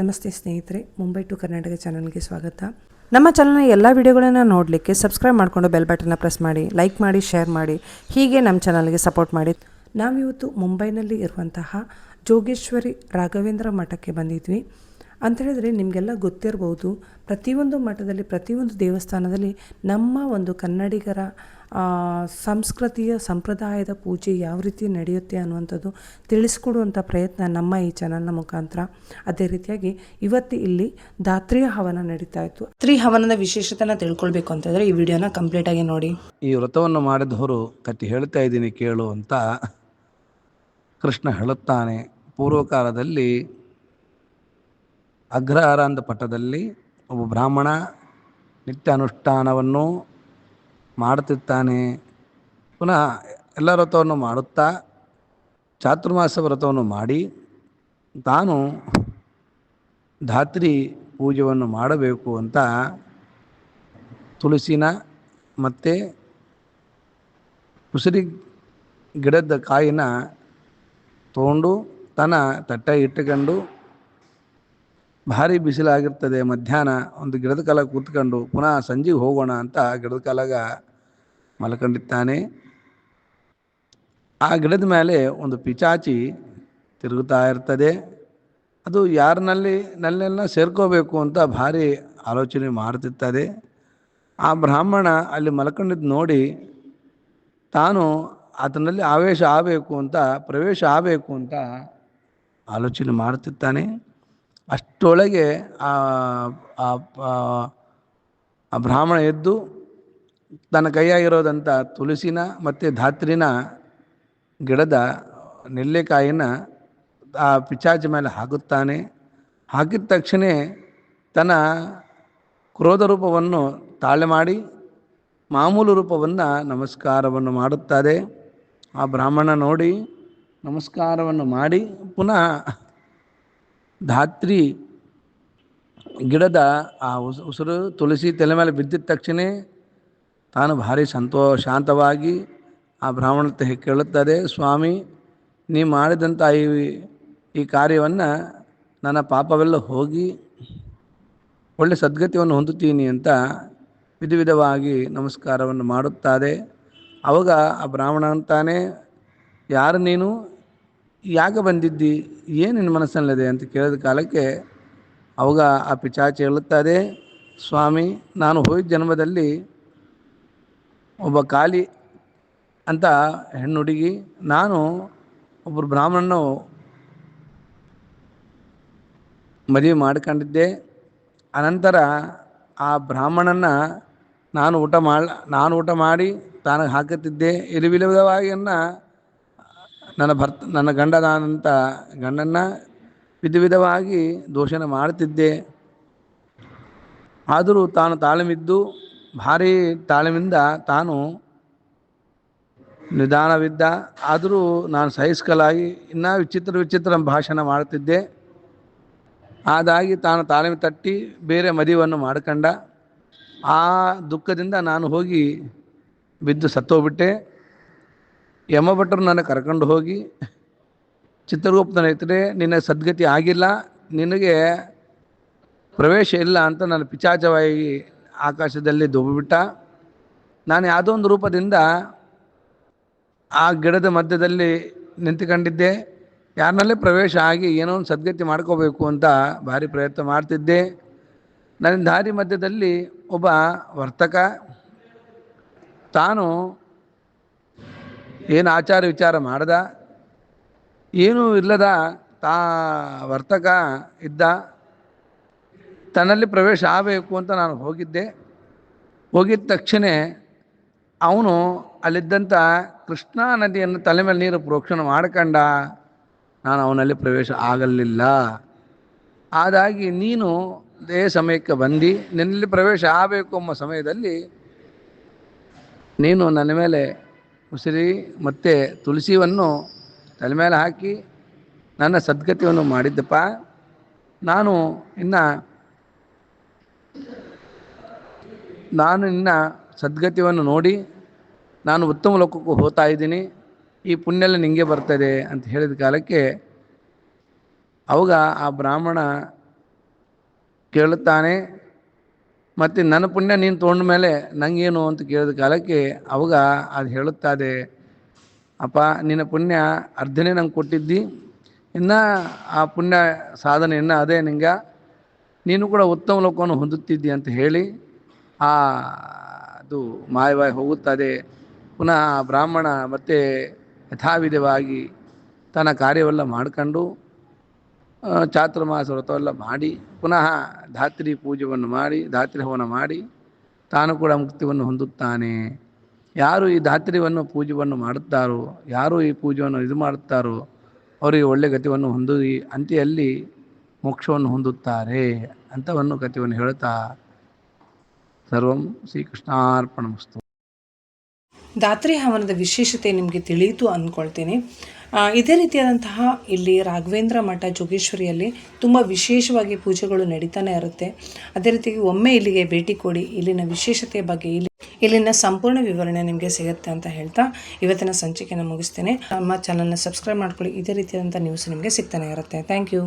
ನಮಸ್ತೆ ಸ್ನೇಹಿತರೆ, ಮುಂಬೈ ಟು ಕರ್ನಾಟಕ ಚಾನಲ್ಗೆ ಸ್ವಾಗತ. ನಮ್ಮ ಚಾನಲ್ನ ಎಲ್ಲ ವಿಡಿಯೋಗಳನ್ನು ನೋಡಲಿಕ್ಕೆ ಸಬ್ಸ್ಕ್ರೈಬ್ ಮಾಡಿಕೊಂಡು ಬೆಲ್ ಬಟನ್ನ ಪ್ರೆಸ್ ಮಾಡಿ, ಲೈಕ್ ಮಾಡಿ, ಶೇರ್ ಮಾಡಿ, ಹೀಗೆ ನಮ್ಮ ಚಾನಲ್ಗೆ ಸಪೋರ್ಟ್ ಮಾಡಿ. ನಾವಿವತ್ತು ಮುಂಬೈನಲ್ಲಿ ಇರುವಂತಹ ಜೋಗೇಶ್ವರಿ ರಾಘವೇಂದ್ರ ಮಠಕ್ಕೆ ಬಂದಿದ್ವಿ. ಅಂತ ಹೇಳಿದ್ರೆ ನಿಮಗೆಲ್ಲ ಗೊತ್ತಿರ್ಬೋದು, ಪ್ರತಿಯೊಂದು ಮಠದಲ್ಲಿ, ಪ್ರತಿಯೊಂದು ದೇವಸ್ಥಾನದಲ್ಲಿ ನಮ್ಮ ಒಂದು ಕನ್ನಡಿಗರ ಸಂಸ್ಕೃತಿಯ, ಸಂಪ್ರದಾಯದ ಪೂಜೆ ಯಾವ ರೀತಿ ನಡೆಯುತ್ತೆ ಅನ್ನುವಂಥದ್ದು ತಿಳಿಸ್ಕೊಡುವಂಥ ಪ್ರಯತ್ನ ನಮ್ಮ ಈ ಚಾನಲ್ನ ಮುಖಾಂತರ. ಅದೇ ರೀತಿಯಾಗಿ ಇವತ್ತು ಇಲ್ಲಿ ಧಾತ್ರಿಯ ಹವನ ನಡೀತಾ ಇತ್ತು. ದಾತ್ರಿ ಹವನದ ವಿಶೇಷತೆನ ತಿಳ್ಕೊಳ್ಬೇಕು ಅಂತಂದರೆ ಈ ವಿಡಿಯೋನ ಕಂಪ್ಲೀಟಾಗಿ ನೋಡಿ. ಈ ವ್ರತವನ್ನು ಮಾಡಿದವರು ಕಟ್ಟಿ ಹೇಳ್ತಾ ಇದ್ದೀನಿ ಕೇಳು ಅಂತ ಕೃಷ್ಣ ಹೇಳುತ್ತಾನೆ. ಪೂರ್ವಕಾಲದಲ್ಲಿ ಅಗ್ರಹಾರ ಅಂತ ಪಟ್ಟದಲ್ಲಿ ಒಬ್ಬ ಬ್ರಾಹ್ಮಣ ನಿತ್ಯ ಅನುಷ್ಠಾನವನ್ನು ಮಾಡುತ್ತಿದ್ದಾನೆ ಪುನಃ ಎಲ್ಲ ವ್ರತವನ್ನು ಮಾಡುತ್ತಾ ಚಾತುರ್ಮಾಸ ವ್ರತವನ್ನು ಮಾಡಿ ತಾನು ಧಾತ್ರಿ ಪೂಜೆಯನ್ನು ಮಾಡಬೇಕು ಅಂತ ತುಳಸಿನ ಮತ್ತು ಉಸಿರಿ ಗಿಡದ ಕಾಯಿನ ತೊಗೊಂಡು ತನ್ನ ತಟ್ಟೆ ಇಟ್ಟುಕೊಂಡು ಭಾರಿ ಬಿಸಿಲಾಗಿರ್ತದೆ, ಮಧ್ಯಾಹ್ನ ಒಂದು ಗಿಡದ ಕಾಲ ಕೂತ್ಕೊಂಡು ಪುನಃ ಸಂಜೆಗೆ ಹೋಗೋಣ ಅಂತ ಗಿಡದ ಕಾಲಾಗ ಮಲ್ಕೊಂಡಿರ್ತಾನೆ. ಆ ಗಿಡದ ಮೇಲೆ ಒಂದು ಪಿಚಾಚಿ ತಿರುಗುತ್ತಾ ಇರ್ತದೆ. ಅದು ಯಾರನಲ್ಲಿ ನಲ್ಲೆಲ್ಲ ಸೇರ್ಕೋಬೇಕು ಅಂತ ಭಾರಿ ಆಲೋಚನೆ ಮಾಡ್ತಿರ್ತದೆ. ಆ ಬ್ರಾಹ್ಮಣ ಅಲ್ಲಿ ಮಲ್ಕೊಂಡಿದ್ದು ನೋಡಿ ತಾನು ಆತನಲ್ಲಿ ಆವೇಶ ಆಗಬೇಕು ಅಂತ, ಪ್ರವೇಶ ಆಗಬೇಕು ಅಂತ ಆಲೋಚನೆ ಮಾಡ್ತಿರ್ತಾನೆ. ಅಷ್ಟರೊಳಗೆ ಆ ಬ್ರಾಹ್ಮಣ ಎದ್ದು ತನ್ನ ಕೈಯಾಗಿರೋದಂಥ ತುಳಸಿನ ಮತ್ತು ಧಾತ್ರಿನ ಗಿಡದ ನೆಲ್ಲೆಕಾಯಿನ ಆ ಪಿಚಾಚಿ ಮೇಲೆ ಹಾಕುತ್ತಾನೆ. ಹಾಕಿದ ತಕ್ಷಣ ತನ್ನ ಕ್ರೋಧ ರೂಪವನ್ನು ತಾಳೆ ಮಾಡಿ ಮಾಮೂಲು ರೂಪವನ್ನು ನಮಸ್ಕಾರವನ್ನು ಮಾಡುತ್ತದೆ ಆ ಬ್ರಾಹ್ಮಣ ನೋಡಿ ನಮಸ್ಕಾರವನ್ನು ಮಾಡಿ ಪುನಃ ಧಾತ್ರಿ ಗಿಡದ ಆ ಉಸ್, ಉಸಿರು ತುಳಸಿ ತಲೆ ಮೇಲೆ ಬಿದ್ದಿದ ತಕ್ಷಣ ತಾನು ಭಾರಿ ಸಂತೋ, ಶಾಂತವಾಗಿ ಆ ಬ್ರಾಹ್ಮಣ ಹತ್ರ ಕೇಳುತ್ತದೆ ಸ್ವಾಮಿ ನೀ ಮಾಡಿದಂಥ ಈ ಈ ಕಾರ್ಯವನ್ನು ನನ್ನ ಪಾಪವೆಲ್ಲ ಹೋಗಿ ಒಳ್ಳೆ ಸದ್ಗತಿಯನ್ನು ಹೊಂದುತ್ತೀನಿ ಅಂತ ವಿಧ ವಿಧವಾಗಿ ನಮಸ್ಕಾರವನ್ನು ಮಾಡುತ್ತಾರೆ. ಅವಾಗ ಆ ಬ್ರಾಹ್ಮಣ ಅಂತಾನೆ, ಯಾರು ನೀನು? ಯಾಕೆ ಬಂದಿದ್ದಿ? ಏನು ನಿನ್ನ ಮನಸ್ಸಲ್ಲಿದೆ ಅಂತ ಕೇಳಿದ ಕಾಲಕ್ಕೆ ಅವಾಗ ಆ ಪಿಚಾಚಿ ಹೇಳುತ್ತಾರೆ ಸ್ವಾಮಿ, ನಾನು ಹೋಯ್ದ ಜನ್ಮದಲ್ಲಿ ಒಬ್ಬ ಕಾಲಿ ಅಂತ ಹೆಣ್ಣು ಹುಡುಗಿ ನಾನು ಒಬ್ಬರು ಬ್ರಾಹ್ಮಣನು ಮದುವೆ ಮಾಡ್ಕೊಂಡಿದ್ದೆ. ಅನಂತರ ಆ ಬ್ರಾಹ್ಮಣನ ನಾನು ಊಟ ಮಾಡ, ನಾನು ಊಟ ಮಾಡಿ ತಾನು ಹಾಕುತ್ತಿದ್ದೆ. ಇಲ್ಲಿ ವಿಧವಾಗಿ ನನ್ನ ಭರ್ತ, ನನ್ನ ಗಂಡನಾದಂಥ ಗಂಡನ್ನ ವಿಧ ವಿಧವಾಗಿ ದೋಷನ ಮಾಡ್ತಿದ್ದೆ ಆದರೂ ತಾನು ತಾಳ್ಮಿದ್ದು ಭಾರಿ ತಾಳ್ಮಿಂದ ತಾನು ನಿಧಾನವಿದ್ದ. ಆದರೂ ನಾನು ಸಹಿಸ್ಕಲಾಗಿ ಇನ್ನೂ ವಿಚಿತ್ರ ವಿಚಿತ್ರ ಭಾಷಣ ಮಾಡ್ತಿದ್ದೆ ಆದಾಗಿ ತಾನು ತಾಳ್ಮೆ ತಟ್ಟಿ ಬೇರೆ ಮದುವೆಯನ್ನು ಮಾಡ್ಕೊಂಡ. ಆ ದುಃಖದಿಂದ ನಾನು ಹೋಗಿ ಬಿದ್ದು ಸತ್ತೋಗ್ಬಿಟ್ಟೆ. ಯಮಭಟ್ರು ನನ್ನ ಕರ್ಕೊಂಡು ಹೋಗಿ ಚಿತ್ರಗುಪ್ತನ ಇದ್ರೆ ನಿನ್ನ ಸದ್ಗತಿ ಆಗಿಲ್ಲ, ನಿನಗೆ ಪ್ರವೇಶ ಇಲ್ಲ ಅಂತ ನಾನು ಪಿಚಾಚವಾಗಿ ಆಕಾಶದಲ್ಲಿ ದುಬ್ಬಿಬಿಟ್ಟ ನಾನು ಯಾವುದೋ ಒಂದು ರೂಪದಿಂದ ಆ ಗಿಡದ ಮಧ್ಯದಲ್ಲಿ ನಿಂತುಕೊಂಡಿದ್ದೆ. ಯಾರನ್ನಲ್ಲೇ ಪ್ರವೇಶ ಆಗಿ ಏನೋ ಒಂದು ಸದ್ಗತಿ ಮಾಡ್ಕೋಬೇಕು ಅಂತ ಭಾರಿ ಪ್ರಯತ್ನ ಮಾಡ್ತಿದ್ದೆ. ನನ್ನ ದಾರಿ ಮಧ್ಯದಲ್ಲಿ ಒಬ್ಬ ವರ್ತಕ, ತಾನು ಏನು ಆಚಾರ ವಿಚಾರ ಮಾಡ್ದ? ಏನೂ ಇಲ್ಲದ ತಾ ವರ್ತಕ ಇದ್ದ. ತನ್ನಲ್ಲಿ ಪ್ರವೇಶ ಆಗಬೇಕು ಅಂತ ನಾನು ಹೋಗಿದ್ದೆ. ಹೋಗಿದ ತಕ್ಷಣ ಅವನು ಅಲ್ಲಿದ್ದಂಥ ಕೃಷ್ಣಾ ನದಿಯನ್ನು ತಲೆ ಮೇಲೆ ನೀರು ಪ್ರೋಕ್ಷಣ ಮಾಡ್ಕಂಡ, ನಾನು ಅವನಲ್ಲಿ ಪ್ರವೇಶ ಆಗಲಿಲ್ಲ. ಆದಾಗಿ ನೀನು ಅದೇ ಸಮಯಕ್ಕೆ ಬಂದು, ನಿನ್ನಲ್ಲಿ ಪ್ರವೇಶ ಆಗಬೇಕು ಎಂಬ ಸಮಯದಲ್ಲಿ ನೀನು ನನ್ನ ಮೇಲೆ ಉಸಿರಿ ಮತ್ತು ತುಳಸಿಯನ್ನು ತಲೆ ಮೇಲೆ ಹಾಕಿ ನನ್ನ ಸದ್ಗತಿಯನ್ನು ಮಾಡಿದ್ದಪ್ಪ. ನಾನು ಇನ್ನು ನಾನು ಇನ್ನ ಸದ್ಗತಿಯನ್ನು ನೋಡಿ ನಾನು ಉತ್ತಮ ಲೋಕಕ್ಕೂ ಹೋಗ್ತಾ ಇದ್ದೀನಿ. ಈ ಪುಣ್ಯ ನಿಂಗೆ ಬರ್ತದೆ ಅಂತ ಹೇಳಿದ ಕಾಲಕ್ಕೆ ಅವಾಗ ಆ ಬ್ರಾಹ್ಮಣ ಕೇಳುತ್ತಾನೆ ಮತ್ತು ನನ್ನ ಪುಣ್ಯ ನೀನು ತೊಗೊಂಡ ಮೇಲೆ ನಂಗೇನು ಅಂತ ಕೇಳಿದ ಕಾಲಕ್ಕೆ ಅವಾಗ ಅದು ಹೇಳುತ್ತಾದೆ, ಅಪ್ಪ, ನಿನ್ನ ಪುಣ್ಯ ಅರ್ಧನೇ ನಂಗೆ ಕೊಟ್ಟಿದ್ದಿ. ಇನ್ನು ಆ ಪುಣ್ಯ ಸಾಧನೆ ಇನ್ನು ಅದೇ ನಿಂಗೆ. ನೀನು ಕೂಡ ಉತ್ತಮ ಲೋಕವನ್ನು ಹೊಂದುತ್ತಿದ್ದಿ ಅಂತ ಹೇಳಿ ಆ ಅದು ಮಾಯವಾಗಿ ಹೋಗುತ್ತದೆ. ಪುನಃ ಬ್ರಾಹ್ಮಣ ಮತ್ತೆ ಯಥಾವಿಧವಾಗಿ ತನ್ನ ಕಾರ್ಯವೆಲ್ಲ ಮಾಡ್ಕೊಂಡು ಚಾತುರ್ಮಾಸ ವ್ರತವೆಲ್ಲ ಮಾಡಿ, ಪುನಃ ಧಾತ್ರಿ ಪೂಜೆಯನ್ನು ಮಾಡಿ, ಧಾತ್ರಿ ಹವನ ಮಾಡಿ, ತಾನು ಕೂಡ ಮುಕ್ತಿಯನ್ನು ಹೊಂದುತ್ತಾನೆ. ಯಾರು ಈ ಧಾತ್ರಿಯನ್ನು ಪೂಜೆಯನ್ನು ಮಾಡುತ್ತಾರೋ, ಯಾರು ಈ ಪೂಜೆಯನ್ನು ಇದು ಮಾಡುತ್ತಾರೋ, ಅವರಿಗೆ ಒಳ್ಳೆಯ ಗತಿಯನ್ನು ಈ ಅಂತ್ಯದಲ್ಲಿ ಮೋಕ್ಷವನ್ನು ಹೊಂದುತ್ತಾರೆ ಅಂಥವನ್ನು ಗತಿಯನ್ನು ಹೇಳುತ್ತಾ ಸರ್ವಂ ಶ್ರೀಕೃಷ್ಣಾರ್ಪಣಮಸ್ತು. ದಾತ್ರಿ ಹವನದ ವಿಶೇಷತೆ ನಿಮಗೆ ತಿಳಿಯಿತು ಅಂದ್ಕೊಳ್ತೀನಿ. ಇದೇ ರೀತಿಯಾದಂತಹ ಇಲ್ಲಿ ರಾಘವೇಂದ್ರ ಮಠ ಜೋಗೇಶ್ವರಿಯಲ್ಲಿ ತುಂಬ ವಿಶೇಷವಾಗಿ ಪೂಜೆಗಳು ನಡೀತಾನೆ ಇರುತ್ತೆ. ಅದೇ ರೀತಿಯಾಗಿ ಒಮ್ಮೆ ಇಲ್ಲಿಗೆ ಭೇಟಿ ಕೊಡಿ, ಇಲ್ಲಿನ ವಿಶೇಷತೆಯ ಬಗ್ಗೆ, ಇಲ್ಲಿ, ಇಲ್ಲಿನ ಸಂಪೂರ್ಣ ವಿವರಣೆ ನಿಮಗೆ ಸಿಗುತ್ತೆ ಅಂತ ಹೇಳ್ತಾ ಇವತ್ತಿನ ಸಂಚಿಕೆಯನ್ನು ಮುಗಿಸ್ತೇನೆ. ನಮ್ಮ ಚಾನಲ್ನ ಸಬ್ಸ್ಕ್ರೈಬ್ ಮಾಡ್ಕೊಳ್ಳಿ, ಇದೇ ರೀತಿಯಾದಂಥ ನ್ಯೂಸ್ ನಿಮಗೆ ಸಿಗ್ತಾನೆ ಇರುತ್ತೆ. Thank you